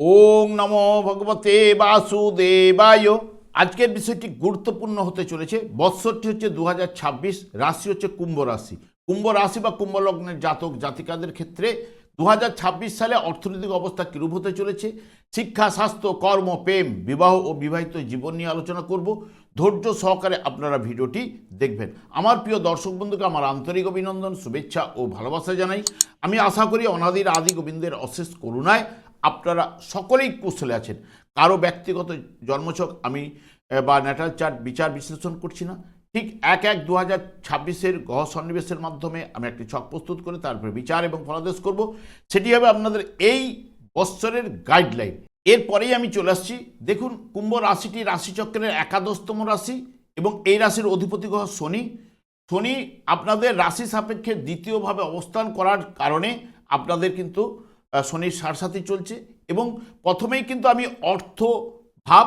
ওং নমো ভগবতে বাসুদেবায়। আজকের বিষয়টি গুরুত্বপূর্ণ হতে চলেছে। বৎসরটি হচ্ছে দু হাজার ছাব্বিশ, রাশি হচ্ছে কুম্ভ রাশি। কুম্ভ রাশি বা কুম্ভ লগ্নের জাতক জাতিকাদের ক্ষেত্রে দু হাজার ছাব্বিশ সালে অর্থনৈতিক অবস্থা কিরূপ হতে চলেছে? শিক্ষা, স্বাস্থ্য, কর্ম, প্রেম, বিবাহ ও বিবাহিত জীবন নিয়ে আলোচনা করব। ধৈর্য সহকারে আপনারা ভিডিওটি দেখবেন। আমার প্রিয় দর্শক বন্ধুকে আমার আন্তরিক অভিনন্দন, শুভেচ্ছা ও ভালোবাসা জানাই। আমি আশা করি অনাদির আদি গোবিন্দের অশেষ করুণায় আপনারা সকলেই কুশলে আছেন। কারও ব্যক্তিগত জন্মছক আমি বা ন্যাটাল চার্ট বিচার বিশ্লেষণ করছি না। ঠিক এক এক দু হাজার ছাব্বিশের গহ সন্নিবেশের মাধ্যমে আমি একটি ছক প্রস্তুত করে তারপরে বিচার এবং ফলাদেশ করব। সেটি হবে আপনাদের এই বৎসরের গাইডলাইন। এরপরেই আমি চলে আসছি। দেখুন, কুম্ভ রাশিটি রাশিচক্রের একাদশতম রাশি এবং এই রাশির অধিপতি গ্রহ শনি। শনি আপনাদের রাশি সাপেক্ষে দ্বিতীয়ভাবে অবস্থান করার কারণে আপনাদের কিন্তু শনির সারসাথী চলছে এবং প্রথমেই কিন্তু আমি অর্থ ভাব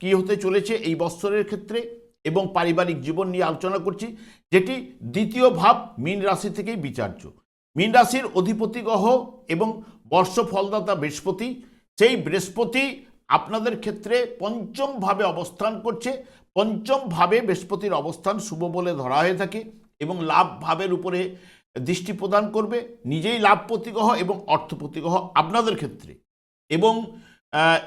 কি হতে চলেছে এই বৎসরের ক্ষেত্রে এবং পারিবারিক জীবন নিয়ে আলোচনা করছি, যেটি দ্বিতীয় ভাব মীন রাশি থেকেই বিচার্য। মীন রাশির অধিপতি গ্রহ এবং বর্ষ ফলদাতা বৃহস্পতি, সেই বৃহস্পতি আপনাদের ক্ষেত্রে পঞ্চম ভাবে অবস্থান করছে। পঞ্চম ভাবে বৃহস্পতির অবস্থান শুভ বলে ধরা হয়ে থাকে এবং লাভ ভাবের উপরে দৃষ্টি প্রদান করবে নিজেই লাভ গ্রহ এবং অর্থপতি গ্রহ আপনাদের ক্ষেত্রে। এবং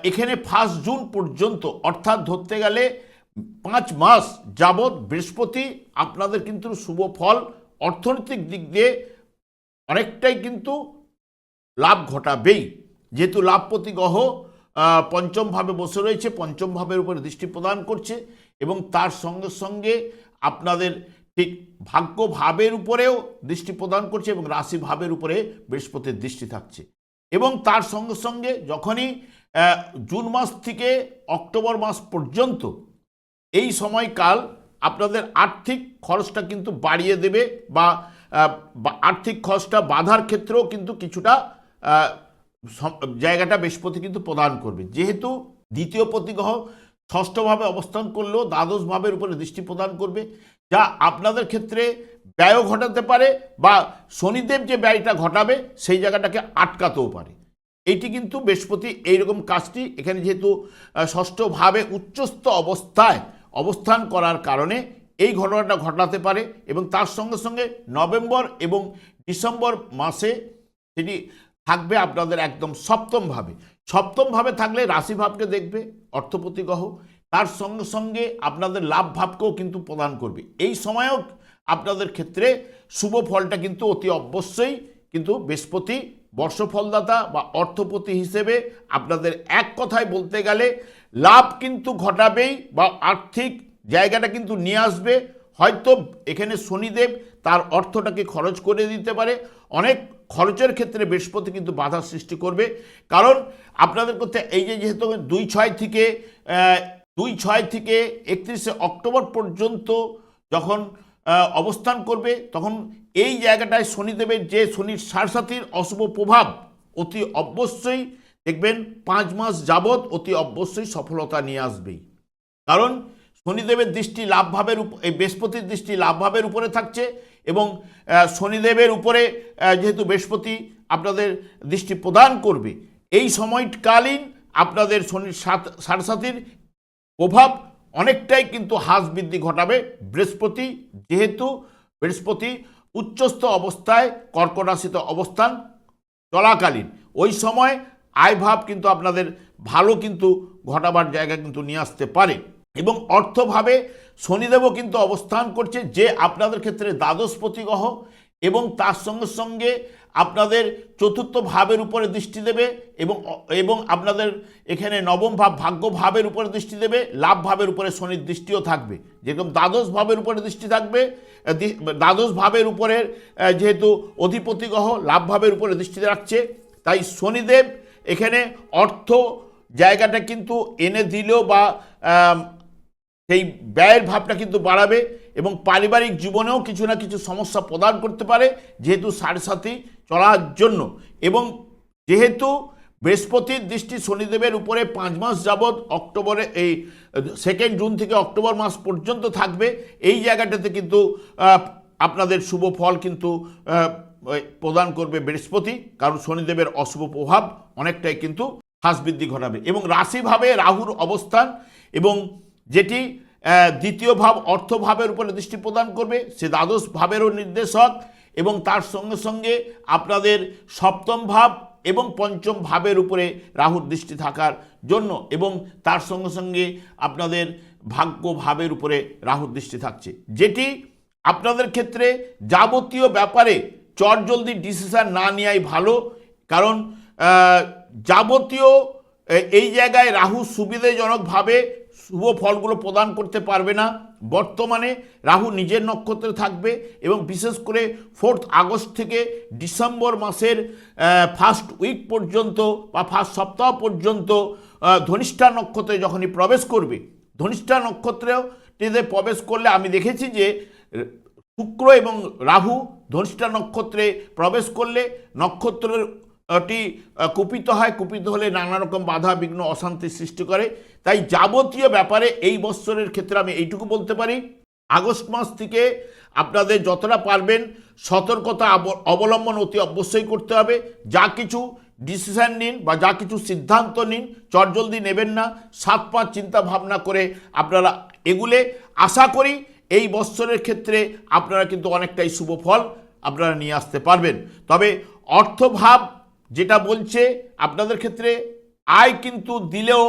এখানে ফার্স্ট জুন পর্যন্ত অর্থাৎ ধরতে গেলে পাঁচ মাস যাবৎ বৃহস্পতি আপনাদের কিন্তু শুভ ফল অর্থনৈতিক দিক দিয়ে অনেকটাই কিন্তু লাভ ঘটাবেই। যেহেতু লাভপতি গ্রহ আহ, পঞ্চম ভাবে বসে রয়েছে পঞ্চম ভাবের উপরে দৃষ্টি প্রদান করছে এবং তার সঙ্গে সঙ্গে আপনাদের ঠিক ভাগ্য ভাবের উপরেও দৃষ্টি প্রদান করছে এবং রাশি ভাবের উপরে বৃহস্পতির দৃষ্টি থাকছে। এবং তার সঙ্গে সঙ্গে যখনই জুন মাস থেকে অক্টোবর মাস পর্যন্ত এই সময়কাল আপনাদের আর্থিক খরচটা কিন্তু বাড়িয়ে দেবে বা আর্থিক খরচটা বাধার ক্ষেত্রেও কিন্তু কিছুটা জায়গাটা বৃহস্পতি কিন্তু প্রদান করবে। যেহেতু দ্বিতীয় প্রতিগ্রহ ষষ্ঠভাবে অবস্থান করলেও দ্বাদশ ভাবের উপরে দৃষ্টি প্রদান করবে। যা আপনাদের ক্ষেত্রে ব্যয়ও ঘটাতে পারে বা শনিদেব যে ব্যয়টা ঘটাবে সেই জায়গাটাকে আটকাতেও পারে। এইটি কিন্তু বৃহস্পতি এইরকম কাজটি এখানে যেহেতু ষষ্ঠভাবে উচ্চস্থ অবস্থায় অবস্থান করার কারণে এই ঘটনাটা ঘটাতে পারে এবং তার সঙ্গে সঙ্গে নভেম্বর এবং ডিসেম্বর মাসে সেটি থাকবে আপনাদের একদম সপ্তমভাবে। সপ্তমভাবে থাকলে রাশিভাবকে দেখবে, অর্থপতি গ্রহ তার সঙ্গে সঙ্গে আপনাদের লাভ ভাবকেও কিন্তু প্রদান করবে। এই সময়েও আপনাদের ক্ষেত্রে শুভ ফলটা কিন্তু অতি অবশ্যই কিন্তু বৃহস্পতি, বর্ষফলদাতা বা অর্থপতি হিসেবে আপনাদের এক কথায় বলতে গেলে লাভ কিন্তু ঘটাবেই বা আর্থিক জায়গাটা কিন্তু নিয়ে আসবে। হয়তো এখানে শনিদেব তার অর্থটাকে খরচ করে দিতে পারে। অনেক খরচের ক্ষেত্রে বৃহস্পতি কিন্তু বাধা সৃষ্টি করবে। কারণ আপনাদের করতে এই যে যেহেতু দুই ছয় থেকে দুই ছয় থেকে একত্রিশে অক্টোবর পর্যন্ত যখন অবস্থান করবে, তখন এই জায়গাটায় শনিদেবের যে শনির সারসাথীর অশুভ প্রভাব, অতি অবশ্যই দেখবেন পাঁচ মাস যাবৎ অতি অবশ্যই সফলতা নিয়ে আসবেই। কারণ শনিদেবের দৃষ্টি লাভভাবের এই বৃহস্পতির দৃষ্টি লাভভাবের উপরে থাকছে এবং শনিদেবের উপরে যেহেতু বৃহস্পতি আপনাদের দৃষ্টি প্রদান করবে, এই সময়কালীন আপনাদের শনির সাত সারসাথীর প্রভাব অনেকটাই কিন্তু হ্রাস বৃদ্ধি ঘটাবে বৃহস্পতি, যেহেতু বৃহস্পতি উচ্চস্থ অবস্থায় কর্কট রাশিতে অবস্থান চলাকালীন। ওই সময় আয়ভাব কিন্তু আপনাদের ভালো কিন্তু ঘটাবার জায়গা কিন্তু নিয়ে আসতে পারে। এবং অর্থভাবে শনিদেবও কিন্তু অবস্থান করছে যে আপনাদের ক্ষেত্রে দ্বাদশপতি গ্রহ এবং তার সঙ্গে সঙ্গে আপনাদের চতুর্থ ভাবের উপরে দৃষ্টি দেবে এবং এবং আপনাদের এখানে নবম ভাব ভাগ্য ভাবের উপরে দৃষ্টি দেবে, লাভ ভাবের উপরে শনির দৃষ্টিও থাকবে। যেরকম দ্বাদশ ভাবের উপরে দৃষ্টি থাকবে দ্বাদশ ভাবের উপরে যেহেতু অধিপতি গ্রহ লাভ ভাবের উপরে দৃষ্টি রাখছে, তাই শনিদেব এখানে অর্থ জায়গাটা কিন্তু এনে দিলেও বা সেই ব্যয়ের ভাবটা কিন্তু বাড়াবে এবং পারিবারিক জীবনেও কিছু না কিছু সমস্যা প্রদান করতে পারে, যেহেতু সাড়ে সাথে চলার জন্য। এবং যেহেতু বৃহস্পতির দৃষ্টি শনিদেবের উপরে পাঁচ মাস যাবৎ অক্টোবরে এই সেকেন্ড জুন থেকে অক্টোবর মাস পর্যন্ত থাকবে, এই জায়গাটাতে কিন্তু আপনাদের শুভ ফল কিন্তু প্রদান করবে বৃহস্পতি, কারণ শনিদেবের অশুভ প্রভাব অনেকটাই কিন্তু হ্রাস বৃদ্ধি ঘটাবে। এবং রাশিভাবে রাহুর অবস্থান এবং যেটি দ্বিতীয় ভাব অর্থভাবের উপরে দৃষ্টি প্রদান করবে, সে দ্বাদশ ভাবেরও নির্দেশক এবং তার সঙ্গে সঙ্গে আপনাদের সপ্তম ভাব এবং পঞ্চম ভাবের উপরে রাহুর দৃষ্টি থাকার জন্য এবং তার সঙ্গে সঙ্গে আপনাদের ভাগ্য ভাবের উপরে রাহুর দৃষ্টি থাকছে। যেটি আপনাদের ক্ষেত্রে যাবতীয় ব্যাপারে চটজলদি ডিসিশান না নেওয়াই ভালো, কারণ যাবতীয় এই জায়গায় রাহু সুবিধাজনকভাবে শুভ ফলগুলো প্রদান করতে পারবে না। বর্তমানে রাহু নিজের নক্ষত্রে থাকবে এবং বিশেষ করে ফোর্থ আগস্ট থেকে ডিসেম্বর মাসের ফার্স্ট উইক পর্যন্ত বা ফার্স্ট সপ্তাহ পর্যন্ত ধনিষ্ঠা নক্ষত্রে যখনই প্রবেশ করবে, ধনিষ্ঠা নক্ষত্রেতে প্রবেশ করলে আমি দেখেছি যে, শুক্র এবং রাহু ধনিষ্ঠা নক্ষত্রে প্রবেশ করলে নক্ষত্রের টি কুপিত হয়। কুপিত হলে নানা রকম বাধা, বিঘ্ন অশান্তির সৃষ্টি করে। তাই যাবতীয় ব্যাপারে এই বৎসরের ক্ষেত্রে আমি এইটুকু বলতে পারি, আগস্ট মাস থেকে আপনাদের যতটা পারবেন সতর্কতা অবলম্বন অতি অবশ্যই করতে হবে। যা কিছু ডিসিশন নিন বা যা কিছু সিদ্ধান্ত নিন, চটজলদি নেবেন না। সাত পাঁচ চিন্তা ভাবনা করে আপনারা এগুলে আশা করি এই বৎসরের ক্ষেত্রে আপনারা কিন্তু অনেকটাই শুভ ফল আপনারা নিয়ে আসতে পারবেন। তবে অর্থভাব যেটা বলছে, আপনাদের ক্ষেত্রে আয় কিন্তু দিলেও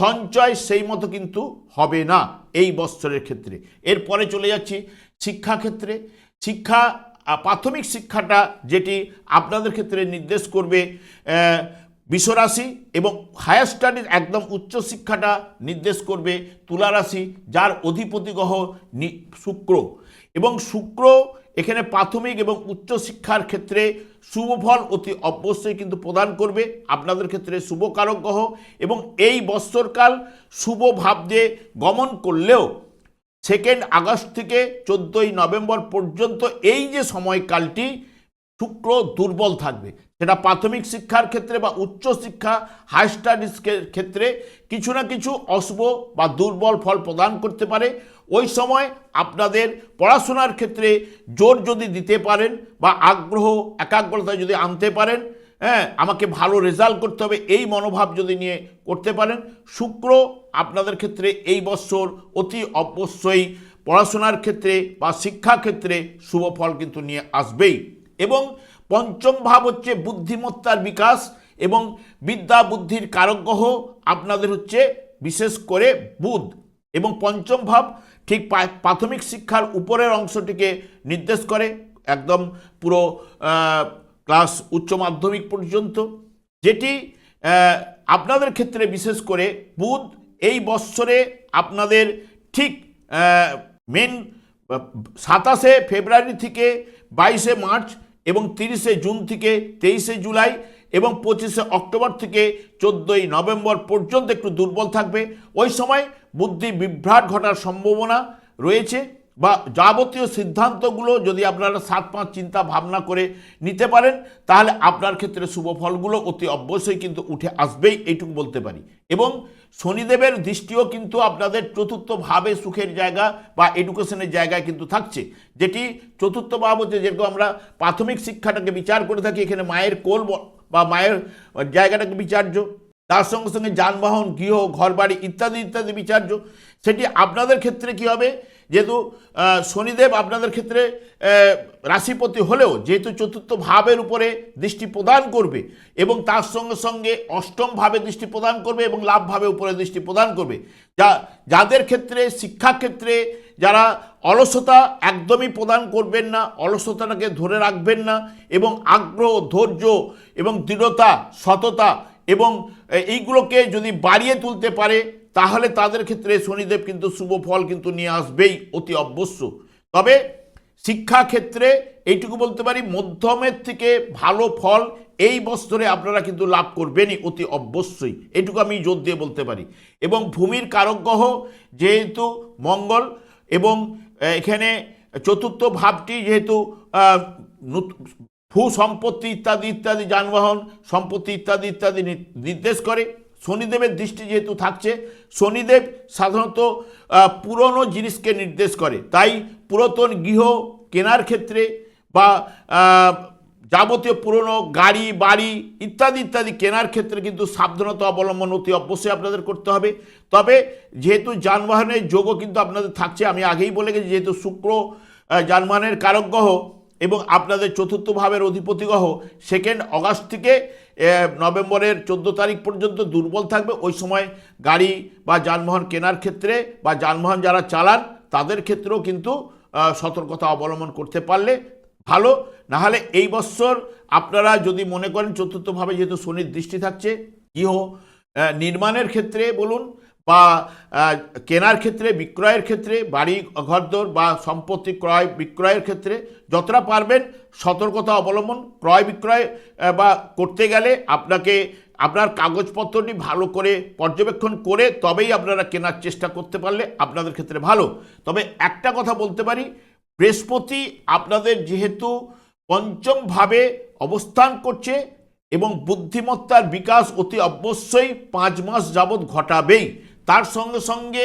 সঞ্চয় সেই মতো কিন্তু হবে না এই বৎসরের ক্ষেত্রে। এরপরে চলে যাচ্ছি শিক্ষাক্ষেত্রে। শিক্ষা প্রাথমিক শিক্ষাটা যেটি আপনাদের ক্ষেত্রে নির্দেশ করবে বিশ্বরাশি এবং হায়ার স্টাডিজ একদম উচ্চ শিক্ষাটা নির্দেশ করবে তুলা রাশি, যার অধিপতি গ্রহ শুক্র। এবং শুক্র এখানে প্রাথমিক এবং উচ্চ শিক্ষার ক্ষেত্রে শুভ ফল অতি অবশ্যই কিন্তু প্রদান করবে। আপনাদের ক্ষেত্রে শুভকারক গ্রহ এবং এই বৎসরকাল শুভ ভাব দিয়ে গমন করলেও সেকেন্ড আগস্ট থেকে চোদ্দোই নভেম্বর পর্যন্ত এই যে সময়কালটি শুক্র দুর্বল থাকবে। সেটা প্রাথমিক শিক্ষার ক্ষেত্রে বা উচ্চ শিক্ষা হাই স্টাডিজ ক্ষেত্রে কিছু না কিছু অশুভ বা দুর্বল ফল প্রদান করতে পারে। ওই সময় আপনাদের পড়াশোনার ক্ষেত্রে জোর যদি দিতে পারেন বা আগ্রহ, একাগ্রতা যদি আনতে পারেন হ্যাঁ আমাকে ভালো রেজাল্ট করতে হবে, এই মনোভাব যদি নিয়ে করতে পারেন, শুক্র আপনাদের ক্ষেত্রে এই বছর অতি অবশ্যই পড়াশোনার ক্ষেত্রে বা শিক্ষা ক্ষেত্রে শুভ ফল কিন্তু নিয়ে আসবেই। এবং পঞ্চম ভাব হচ্ছে বুদ্ধিমত্তার বিকাশ এবং বিদ্যা বুদ্ধির কারকগ্রহ আপনাদের হচ্ছে বিশেষ করে বুধ। এবং পঞ্চম ভাব ঠিক প্রাথমিক শিক্ষার উপরের অংশটিকে নির্দেশ করে একদম পুরো ক্লাস উচ্চ মাধ্যমিক পর্যন্ত, যেটি আপনাদের ক্ষেত্রে বিশেষ করে বুধ এই বৎসরে আপনাদের ঠিক মেন সাতাশে ফেব্রুয়ারি থেকে বাইশে মার্চ এবং তিরিশে জুন থেকে তেইশে জুলাই এবং পঁচিশে অক্টোবর থেকে চোদ্দোই নভেম্বর পর্যন্ত একটু দুর্বল থাকবে। ওই সময় বুদ্ধি বিভ্রাট ঘটার সম্ভাবনা রয়েছে বা যাবতীয় সিদ্ধান্তগুলো যদি আপনারা সাত পাঁচ চিন্তা ভাবনা করে নিতে পারেন, তাহলে আপনার ক্ষেত্রে শুভ ফলগুলো অতি অবশ্যই কিন্তু উঠে আসবেই, এইটুকু বলতে পারি। এবং শনিদেবের দৃষ্টিও কিন্তু আপনাদের চতুর্থ ভাবে সুখের জায়গা বা এডুকেশনের জায়গায় কিন্তু থাকছে, যেটি চতুর্থ ভাব হচ্ছে যেরকম আমরা প্রাথমিক শিক্ষাটাকে বিচার করে থাকি, এখানে মায়ের কোল ব- মায়ের জায়গাটাকে বিচার্য, তার সঙ্গে সঙ্গে যানবাহন, গৃহ, ঘরবাড়ি ইত্যাদি ইত্যাদি বিচার্য। সেটি আপনাদের ক্ষেত্রে কি হবে? যেহেতু শনিদেব আপনাদের ক্ষেত্রে রাশিপতি হলেও যেহেতু চতুর্থ ভাবের উপরে দৃষ্টি প্রদান করবে এবং তার সঙ্গে সঙ্গে অষ্টম ভাবে দৃষ্টি প্রদান করবে এবং লাভ ভাবে উপরে দৃষ্টি প্রদান করবে। যা, যাদের ক্ষেত্রে, শিক্ষাক্ষেত্রে যারা অলসতা একদমই প্রদান করবেন না, অলসতাটাকে ধরে রাখবেন না এবং আগ্রহ, ধৈর্য এবং দৃঢ়তা, সততা এবং এইগুলোকে যদি বাড়িয়ে তুলতে পারে, তাহলে তাদের ক্ষেত্রে শনিদেব কিন্তু শুভ ফল কিন্তু নিয়ে আসবেই, অতি অবশ্য। তবে শিক্ষাক্ষেত্রে এইটুকু বলতে পারি, মধ্যমের থেকে ভালো ফল এই বছরে আপনারা কিন্তু লাভ করবেনই, অতি অবশ্যই। এটুকু আমি জোর দিয়ে বলতে পারি। এবং ভূমির কারকগ্রহ যেহেতু মঙ্গল এবং এখানে চতুর্থ ভাবটি যেহেতু ভূ সম্পত্তি ইত্যাদি ইত্যাদি যানবাহন সম্পত্তি ইত্যাদি ইত্যাদি নির্দেশ করে। শনিদেবের দৃষ্টি যেহেতু থাকছে, শনিদেব সাধারণত পুরনো জিনিসকে নির্দেশ করে। তাই পুরাতন গৃহ কেনার ক্ষেত্রে বা যাবতীয় পুরনো গাড়ি, বাড়ি ইত্যাদি ইত্যাদি কেনার ক্ষেত্রে কিন্তু সাবধানতা অবলম্বন অতি অবশ্যই আপনাদের করতে হবে। তবে যেহেতু যানবাহনের যোগও কিন্তু আপনাদের থাকছে, আমি আগেই বলে গেছি যেহেতু শুক্র যানবাহনের কারক গ্রহ এবং আপনাদের চতুর্থ ভাবের অধিপতি গ্রহ, সেকেন্ড অগাস্ট থেকে নভেম্বরের চোদ্দ তারিখ পর্যন্ত দুর্বল থাকবে। ওই সময় গাড়ি বা যানবাহন কেনার ক্ষেত্রে বা যানবাহন যারা চালান, তাদের ক্ষেত্রেও কিন্তু সতর্কতা অবলম্বন করতে পারলে ভালো। নাহলে এই বছর আপনারা যদি মনে করেন চতুর্থভাবে যেহেতু শনির দৃষ্টি থাকছে আহ, নির্মাণের ক্ষেত্রে বলুন বা কেনার ক্ষেত্রে বিক্রয়ের ক্ষেত্রে বাড়ি ঘরদোর বা সম্পত্তি ক্রয় বিক্রয়ের ক্ষেত্রে যতটা পারবেন সতর্কতা অবলম্বন ক্রয় বিক্রয় বা করতে গেলে আপনাকে আপনার কাগজপত্রটি ভালো করে পর্যবেক্ষণ করে তবেই আপনারা কেনার চেষ্টা করতে পারলে আপনাদের ক্ষেত্রে ভালো। তবে একটা কথা বলতে পারি বৃহস্পতি আপনাদের যেহেতু পঞ্চমভাবে অবস্থান করছে এবং বুদ্ধিমত্তার বিকাশ অতি অবশ্যই পাঁচ মাস যাবৎ ঘটাবেই। তার সঙ্গে সঙ্গে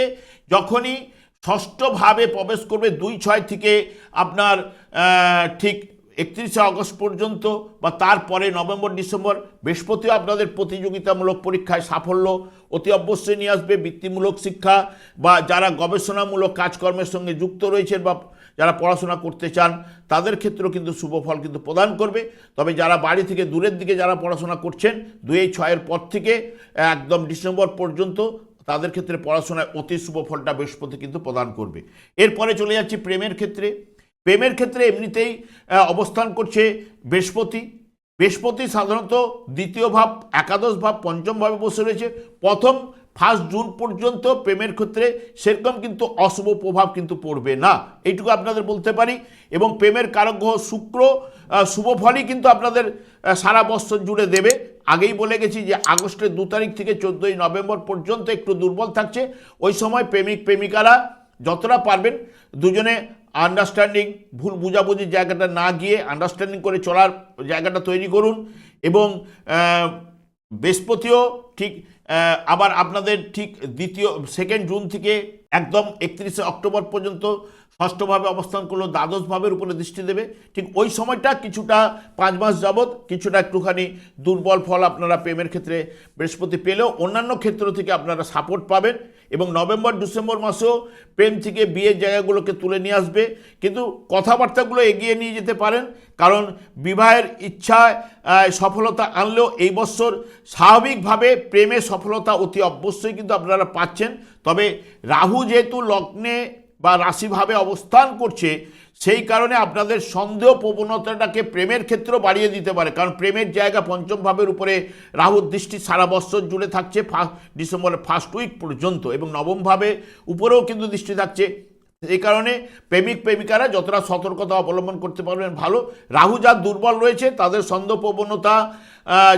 যখনই ষষ্ঠভাবে প্রবেশ করবে দুই ছয় থেকে আপনার ঠিক একত্রিশে আগস্ট পর্যন্ত বা তারপরে নভেম্বর, ডিসেম্বর বৃহস্পতিও আপনাদের প্রতিযোগিতামূলক পরীক্ষায় সাফল্য অতি অবশ্যই নিয়ে আসবে। বৃত্তিমূলক শিক্ষা বা যারা গবেষণামূলক কাজকর্মের সঙ্গে যুক্ত রয়েছেন বা যারা পড়াশোনা করতে চান, তাদের ক্ষেত্রেও কিন্তু শুভ ফল কিন্তু প্রদান করবে। তবে যারা বাড়ি থেকে দূরের দিকে যারা পড়াশোনা করছেন দুই ছয়ের পর থেকে একদম ডিসেম্বর পর্যন্ত তাদের ক্ষেত্রে পড়াশোনায় অতি শুভ ফলটা বৃহস্পতি কিন্তু প্রদান করবে। এরপরে চলে যাচ্ছি প্রেমের ক্ষেত্রে। প্রেমের ক্ষেত্রে এমনিতেই অবস্থান করছে বৃহস্পতি। বৃহস্পতি সাধারণত দ্বিতীয় ভাব, একাদশ ভাব, পঞ্চম ভাবে বসে রয়েছে। প্রথম ফার্স্ট জুন পর্যন্ত প্রেমের ক্ষেত্রে সেরকম কিন্তু অশুভ প্রভাব কিন্তু পড়বে না। এইটুকু আপনাদের বলতে পারি। এবং প্রেমের কারক গ্রহ শুক্র শুভ ফলই কিন্তু আপনাদের সারা বছর জুড়ে দেবে। আগেই বলে গেছি যে আগস্টের দু তারিখ থেকে চোদ্দোই নভেম্বর পর্যন্ত একটু দুর্বল থাকছে। ওই সময় প্রেমিক, প্রেমিকারা যতটা পারবেন দুজনে আন্ডারস্ট্যান্ডিং ভুল বুঝাবুঝির জায়গাটা না গিয়ে আন্ডারস্ট্যান্ডিং করে চলার জায়গাটা তৈরি করুন। এবং বৃহস্পতিও ঠিক আবার আপনাদের ঠিক দ্বিতীয় সেকেন্ড জুন থেকে একদম একত্রিশে অক্টোবর পর্যন্ত ষষ্ঠভাবে অবস্থান করল দ্বাদশ ভাবের উপরে দৃষ্টি দেবে। ঠিক ওই সময়টা কিছুটা পাঁচ মাস যাবৎ কিছুটা একটুখানি দুর্বল ফল আপনারা প্রেমের ক্ষেত্রে বৃহস্পতি পেলেও অন্যান্য ক্ষেত্র থেকে আপনারা সাপোর্ট পাবেন। এবং নভেম্বর, ডিসেম্বর মাসেও প্রেম থেকে বিয়ের জায়গাগুলোকে তুলে নিয়ে আসবে। কিন্তু কথাবার্তাগুলো এগিয়ে নিয়ে যেতে পারেন, কারণ বিবাহের ইচ্ছায় সফলতা আনলেও এই বছর স্বাভাবিকভাবে প্রেমে সফলতা অতি অবশ্যই কিন্তু আপনারা পাচ্ছেন। তবে রাহু যেহেতু লগ্নে বা রাশিভাবে অবস্থান করছে সেই কারণে আপনাদের সন্দেহ প্রবণতাটাকে প্রেমের ক্ষেত্রেও বাড়িয়ে দিতে পারে। কারণ প্রেমের জায়গা পঞ্চম ভাবের উপরে রাহুর দৃষ্টি সারা বছর জুড়ে থাকছে ডিসেম্বরের ফার্স্ট উইক পর্যন্ত এবং নবম ভাবে উপরেও কিন্তু দৃষ্টি থাকছে। এই কারণে প্রেমিক প্রেমিকারা যতটা সতর্কতা অবলম্বন করতে পারবেন ভালো। রাহু যা দুর্বল রয়েছে, তাদের সন্দেহ প্রবণতা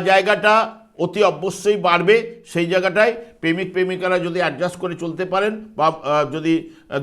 জায়গাটা অতি অবশ্যই বাড়বে সেই জায়গাটায় প্রেমিক প্রেমিকারা যদি অ্যাডজাস্ট করে চলতে পারেন বা যদি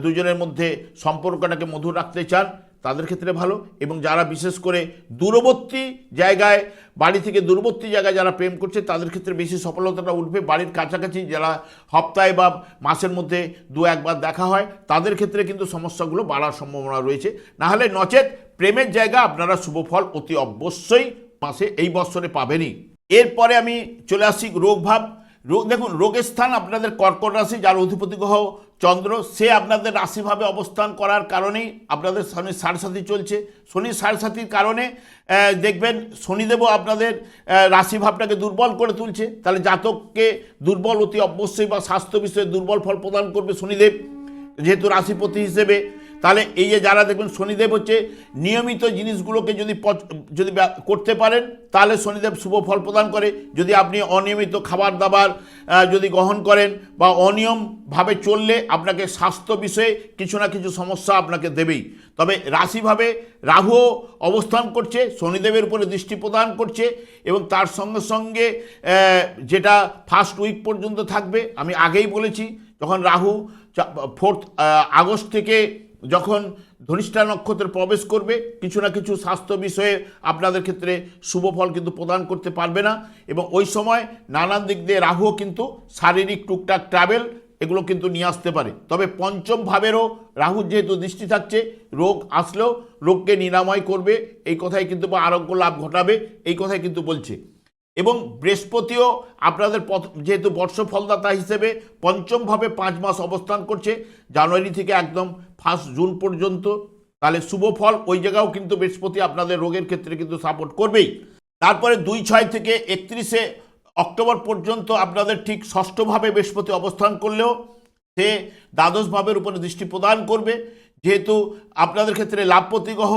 দুজনের মধ্যে সম্পর্কটাকে মধুর রাখতে চান, তাদের ক্ষেত্রে ভালো। এবং যারা বিশেষ করে দূরবর্তী জায়গায়, বাড়ি থেকে দূরবর্তী জায়গায় যারা প্রেম করছে, তাদের ক্ষেত্রে বেশি সফলতাটা উঠবে। বাড়ির কাছাকাছি যারা সপ্তাহে বা মাসের মধ্যে দু একবার দেখা হয়, তাদের ক্ষেত্রে কিন্তু সমস্যাগুলো বাড়ার সম্ভাবনা রয়েছে। নাহলে নচেত প্রেমের জায়গা আপনারা শুভফল অতি অবশ্যই মাসে এই বছরে পাবেনই। এরপরে আমি চলে আসছি রোগভাব রোগ দেখুন, রোগের স্থান আপনাদের কর্কট রাশি, যার অধিপতি গ্রহ চন্দ্র, সে আপনাদের রাশিভাবে অবস্থান করার কারণেই আপনাদের শনি সারসাথী চলছে। শনি সারসাথীর কারণে দেখবেন শনিদেবও আপনাদের রাশিভাবটাকে দুর্বল করে তুলছে। তাহলে জাতককে দুর্বল অতি অবশ্যই বা স্বাস্থ্য বিষয়ে দুর্বল ফল প্রদান করবে শনিদেব। যেহেতু রাশিপতি হিসেবে তাহলে এই যে যারা দেখবেন শনিদেব হচ্ছে নিয়মিত জিনিসগুলোকে যদি যদি করতে পারেন, তাহলে শনিদেব শুভ ফল প্রদান করে। যদি আপনি অনিয়মিত খাবার দাবার যদি গ্রহণ করেন বা অনিয়মভাবে চললে আপনাকে স্বাস্থ্য বিষয়ে কিছু না কিছু সমস্যা আপনাকে দেবেই। তবে রাশিভাবে রাহুও অবস্থান করছে, শনিদেবের উপরে দৃষ্টি প্রদান করছে এবং তার সঙ্গে সঙ্গে যেটা ফার্স্ট উইক পর্যন্ত থাকবে, আমি আগেই বলেছি, যখন রাহু ফোর্থ আগস্ট থেকে যখন ধনিষ্ঠা নক্ষত্রে প্রবেশ করবে, কিছু না কিছু স্বাস্থ্য বিষয়ে আপনাদের ক্ষেত্রে শুভ ফল কিন্তু প্রদান করতে পারবে না। এবং ওই সময় নানান দিক দিয়ে রাহুও কিন্তু শারীরিক টুকটাক ট্রাভেল এগুলো কিন্তু নিয়ে আসতে পারে। তবে পঞ্চম ভাবেরও রাহুর যেহেতু দৃষ্টি থাকছে, রোগ আসলেও রোগকে নিরাময় করবে, এই কথাই কিন্তু বা আরোগ্য লাভ ঘটাবে, এই কথাই কিন্তু বলছে। এবং বৃহস্পতিও আপনাদের পথ, যেহেতু বর্ষ ফলদাতা হিসেবে পঞ্চমভাবে পাঁচ মাস অবস্থান করছে, জানুয়ারি থেকে একদম ফার্স্ট জুন পর্যন্ত, তাহলে শুভ ফল ওই জায়গাও কিন্তু বৃহস্পতি আপনাদের রোগের ক্ষেত্রে কিন্তু সাপোর্ট করবেই। তারপরে দুই ছয় থেকে একত্রিশে অক্টোবর পর্যন্ত আপনাদের ঠিক ষষ্ঠভাবে বৃহস্পতি অবস্থান করলেও সে দ্বাদশ ভাবের উপরে দৃষ্টি প্রদান করবে। যেহেতু আপনাদের ক্ষেত্রে লাভপতি গ্রহ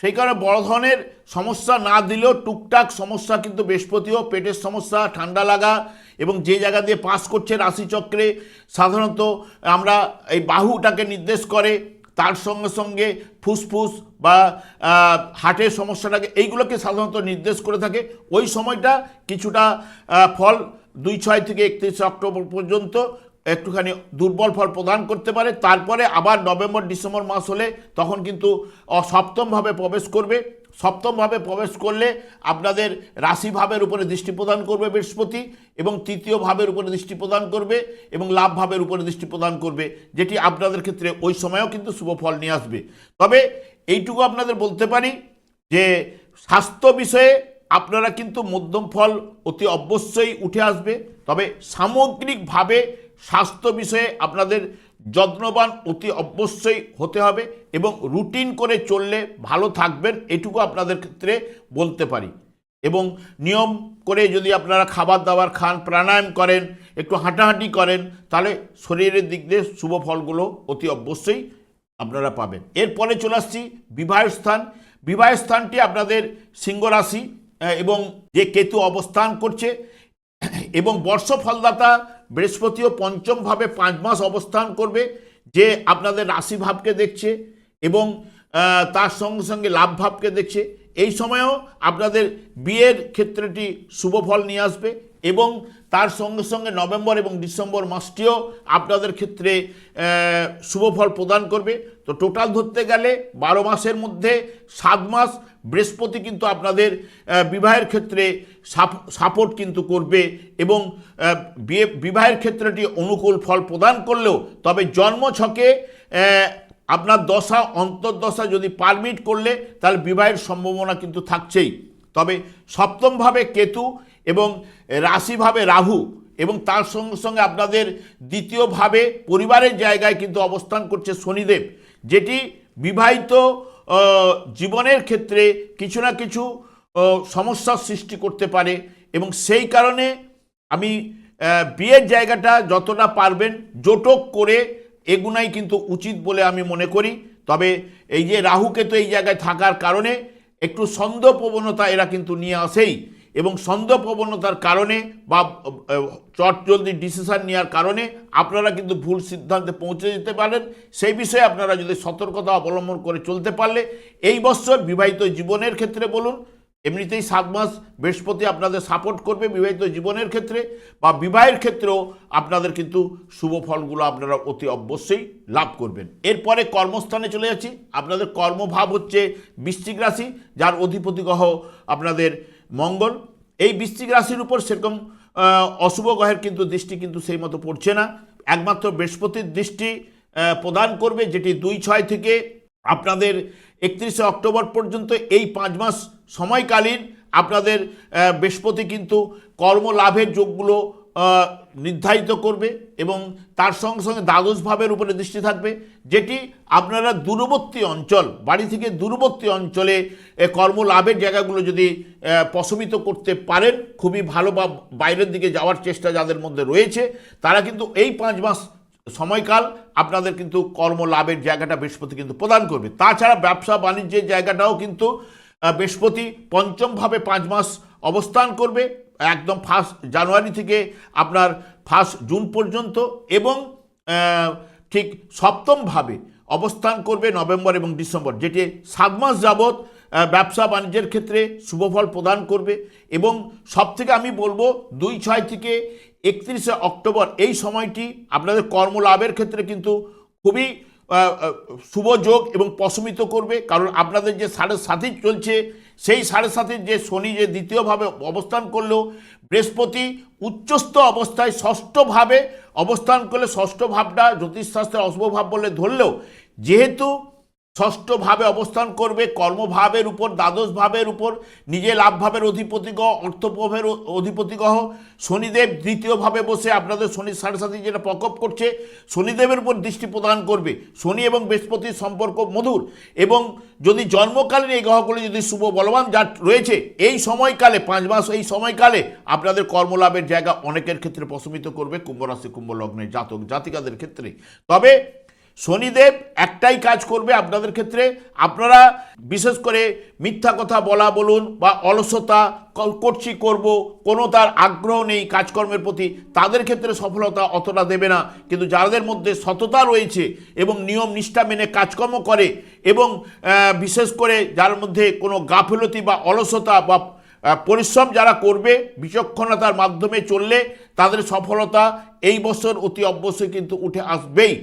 সেই কারণে বড় ধরনের সমস্যা না দিলেও টুকটাক সমস্যা কিন্তু বৃহস্পতিও পেটের সমস্যা, ঠান্ডা লাগা এবং যে জায়গা দিয়ে পাস করছে রাশিচক্রে, সাধারণত আমরা এই বাহুটাকে নির্দেশ করে তার সঙ্গে সঙ্গে ফুসফুস বা হার্টের সমস্যাটাকে এইগুলোকে সাধারণত নির্দেশ করে থাকে। ওই সময়টা কিছুটা ফল দুই ছয় থেকে একত্রিশে অক্টোবর পর্যন্ত একটুখানি দুর্বল ফল প্রদান করতে পারে, তারপরে আবার নভেম্বর, ডিসেম্বর মাস হলে তখন কিন্তু সপ্তমভাবে প্রবেশ করবে। সপ্তমভাবে প্রবেশ করলে আপনাদের রাশিভাবের উপরে দৃষ্টি প্রদান করবে বৃহস্পতি এবং তৃতীয় ভাবের উপরে দৃষ্টি প্রদান করবে এবং লাভ ভাবের উপরে দৃষ্টি প্রদান করবে, যেটি আপনাদের ক্ষেত্রে ওই সময়েও কিন্তু শুভ ফল নিয়ে আসবে। তবে এইটুকু আপনাদের বলতে পারি যে স্বাস্থ্য বিষয়ে আপনারা কিন্তু মধ্যম ফল অতি অবশ্যই উঠে আসবে। তবে সামগ্রিকভাবে স্বাস্থ্য বিষয়ে আপনাদের যত্নবান অতি অবশ্যই হতে হবে এবং রুটিন করে চললে ভালো থাকবেন, এটুকু আপনাদের ক্ষেত্রে বলতে পারি। এবং নিয়ম করে যদি আপনারা খাবার দাবার খান, প্রাণায়াম করেন, একটু হাঁটাহাঁটি করেন, তাহলে শরীরের দিক দিয়ে শুভ ফলগুলো অতি অবশ্যই আপনারা পাবেন। এরপরে চলে আসছি বিবাহ স্থান। বিবাহ স্থানটি আপনাদের সিংহ রাশি এবং যে কেতু অবস্থান করছে এবং বর্ষ ফলদাতা বৃহস্পতিও পঞ্চমভাবে পাঁচ মাস অবস্থান করবে, যে আপনাদের রাশিভাবকে দেখছে এবং তার সঙ্গে সঙ্গে লাভ ভাবকে দেখছে। এই সময়েও আপনাদের বিয়ের ক্ষেত্রটি শুভ ফল নিয়ে আসবে এবং তার সঙ্গে সঙ্গে নভেম্বর এবং ডিসেম্বর মাসটিও আপনাদের ক্ষেত্রে আহ, শুভ ফল প্রদান করবে। তো টোটাল ধরতে গেলে বারো মাসের মধ্যে সাত মাস বৃহস্পতি কিন্তু আপনাদের বিবাহের ক্ষেত্রে সাপোর্ট কিন্তু করবে এবং বিয়ে বিবাহের ক্ষেত্রটি অনুকূল ফল প্রদান করলেও তবে জন্মছকে আহ, আপনার দশা অন্তর্দশা যদি পারমিট করলে তাহলে বিবাহের সম্ভাবনা কিন্তু থাকছেই। তবে সপ্তমভাবে কেতু এবং রাশিভাবে রাহু এবং তার সঙ্গে সঙ্গে আপনাদের দ্বিতীয়ভাবে পরিবারের জায়গায় কিন্তু অবস্থান করছে শনিদেব, যেটি বিবাহিত জীবনের ক্ষেত্রে কিছু না কিছু সমস্যার সৃষ্টি করতে পারে এবং সেই কারণে আমি বিয়ের জায়গাটা যতটা পারবেন জোটক করে এগুনাই কিন্তু উচিত বলে আমি মনে করি। তবে এই যে রাহুকে তো এই জায়গায় থাকার কারণে একটু সন্দেহ প্রবণতা এরা কিন্তু নিয়ে আসেই। এবং সন্দেহ প্রবণতার কারণে বা চট জলদি ডিসিশন নেওয়ার কারণে আপনারা কিন্তু ভুল সিদ্ধান্তে পৌঁছে যেতে পারেন। সেই বিষয়ে আপনারা যদি সতর্কতা অবলম্বন করে চলতে পারলে এই বছর বিবাহিত জীবনের ক্ষেত্রে বলুন, এমনিতেই সাত মাস বৃহস্পতি আপনাদের সাপোর্ট করবে বিবাহিত জীবনের ক্ষেত্রে বা বিবাহের ক্ষেত্রেও আপনাদের কিন্তু শুভ ফলগুলো আপনারা অতি অবশ্যই লাভ করবেন। এরপরে কর্মস্থানে চলে যাচ্ছি। আপনাদের কর্মভাব হচ্ছে বৃশ্চিক রাশি, যার অধিপতি গ্রহ আপনাদের মঙ্গল। এই বৃশ্চিক রাশির উপর সেরকম অশুভ গ্রহের কিন্তু দৃষ্টি কিন্তু সেই মতো পড়ছে না। একমাত্র বৃহস্পতির দৃষ্টি প্রদান করবে যেটি দুই ছয় থেকে আপনাদের একত্রিশে অক্টোবর পর্যন্ত এই পাঁচ মাস সময়কালীন। আপনাদের বৃহস্পতি কিন্তু কর্মলাভের যোগগুলো নির্ধারিত করবে এবং তার সঙ্গে সঙ্গে দ্বাদশ ভাবের উপরে দৃষ্টি থাকবে যেটি আপনারা দূরবর্তী অঞ্চল বাড়ি থেকে দূরবর্তী অঞ্চলে এ, কর্মলাভের জায়গাগুলো যদি প্রশমিত করতে পারেন খুবই ভালো বা বাইরের দিকে যাওয়ার চেষ্টা যাদের মধ্যে রয়েছে তারা কিন্তু এই পাঁচ মাস সময়কাল আপনাদের কিন্তু কর্মলাভের জায়গাটা বৃহস্পতি কিন্তু প্রদান করবে। তাছাড়া ব্যবসা বাণিজ্যের জায়গাটাও কিন্তু বৃহস্পতি পঞ্চমভাবে পাঁচ মাস অবস্থান করবে। একদম ফার্স্ট জানুয়ারি থেকে আপনার ফার্স্ট জুন পর্যন্ত এবং ঠিক সপ্তমভাবে অবস্থান করবে নভেম্বর এবং ডিসেম্বর যেটি সাত মাস যাবৎ ব্যবসা বাণিজ্যের ক্ষেত্রে শুভফল প্রদান করবে এবং সব থেকে আমি বলব দুই ছয় থেকে একত্রিশে অক্টোবর এই সময়টি আপনাদের কর্মলাভের ক্ষেত্রে কিন্তু খুবই আহ, আহ, শুভ যোগ এবং প্রশমিত করবে কারণ আপনাদের যে সাড়ে সাথী চলছে সেই সাড়ে সাতের যে শনি যে দ্বিতীয়ভাবে অবস্থান করলেও বৃহস্পতি উচ্চস্থ অবস্থায় ষষ্ঠভাবে অবস্থান করলে ষষ্ঠ ভাবটা জ্যোতিষশাস্ত্রের অশুভ ভাব বলে ধরলেও, যেহেতু ষষ্ঠভাবে অবস্থান করবে, কর্মভাবের উপর দ্বাদশ ভাবের উপর, নিজে লাভ ভাবের অধিপতিগ্রহ অর্থভাবের অধিপতিগ্রহ শনিদেব দ্বিতীয়ভাবে বসে আপনাদের শনি সাড়ে সাথে যেটা প্রকোপ করছে, শনিদেবের উপর দৃষ্টি প্রদান করবে। শনি এবং বৃহস্পতির সম্পর্ক মধুর এবং যদি জন্মকালীন এই গ্রহগুলি যদি শুভ বলবান যা রয়েছে, এই সময়কালে, পাঁচ মাস এই সময়কালে আপনাদের কর্মলাভের জায়গা অনেকের ক্ষেত্রে প্রশমিত করবে কুম্ভ রাশি কুম্ভ লগ্নের জাতক, জাতিকাদের ক্ষেত্রে। তবে শনিদেব একটাই কাজ করবে আপনাদের ক্ষেত্রে। আপনারা বিশেষ করে মিথ্যা কথা বলা বলুন বা অলসতা করছি করব, কোনো তার আগ্রহ নেই কাজকর্মের প্রতি, তাদের ক্ষেত্রে সফলতা অতটা দেবে না। কিন্তু যাদের মধ্যে সততা রয়েছে এবং নিয়ম নিষ্ঠা মেনে কাজকর্ম করে এবং বিশেষ করে যার মধ্যে কোনো গাফিলতি বা অলসতা বা পরিশ্রম যারা করবে, বিচক্ষণতার মাধ্যমে চললে তাদের সফলতা এই বছর অতি অবশ্যই কিন্তু উঠে আসবেই।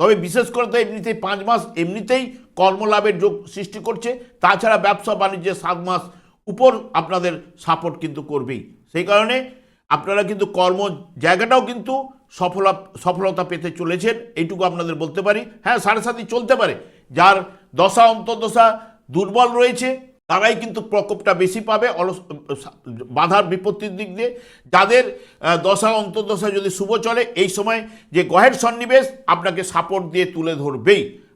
তবে বিশেষ করে তো এমনিতেই পাঁচ মাস এমনিতেই কর্মলাভের যোগ সৃষ্টি করছে। তাছাড়া ব্যবসা বাণিজ্যে সাত মাস উপর আপনাদের সাপোর্ট কিন্তু করবেই। সেই কারণে আপনারা কিন্তু কর্ম জায়গাটাও কিন্তু সফলা সফলতা পেতে চলেছেন, এইটুকু আপনাদের বলতে পারি। হ্যাঁ সাড়ে সাতই চলতে পারে। যার দশা, অন্তর্দশা দুর্বল রয়েছে তারাই কিন্তু প্রকোপটা বেশি পাবে, অলস, বাধার বিপত্তির দিক দিয়ে। যাদের দশা, অন্তর্দশা যদি শুভ চলে, এই সময় যে গহের সন্নিবেশ আপনাকে সাপোর্ট দিয়ে তুলে ধরবেই।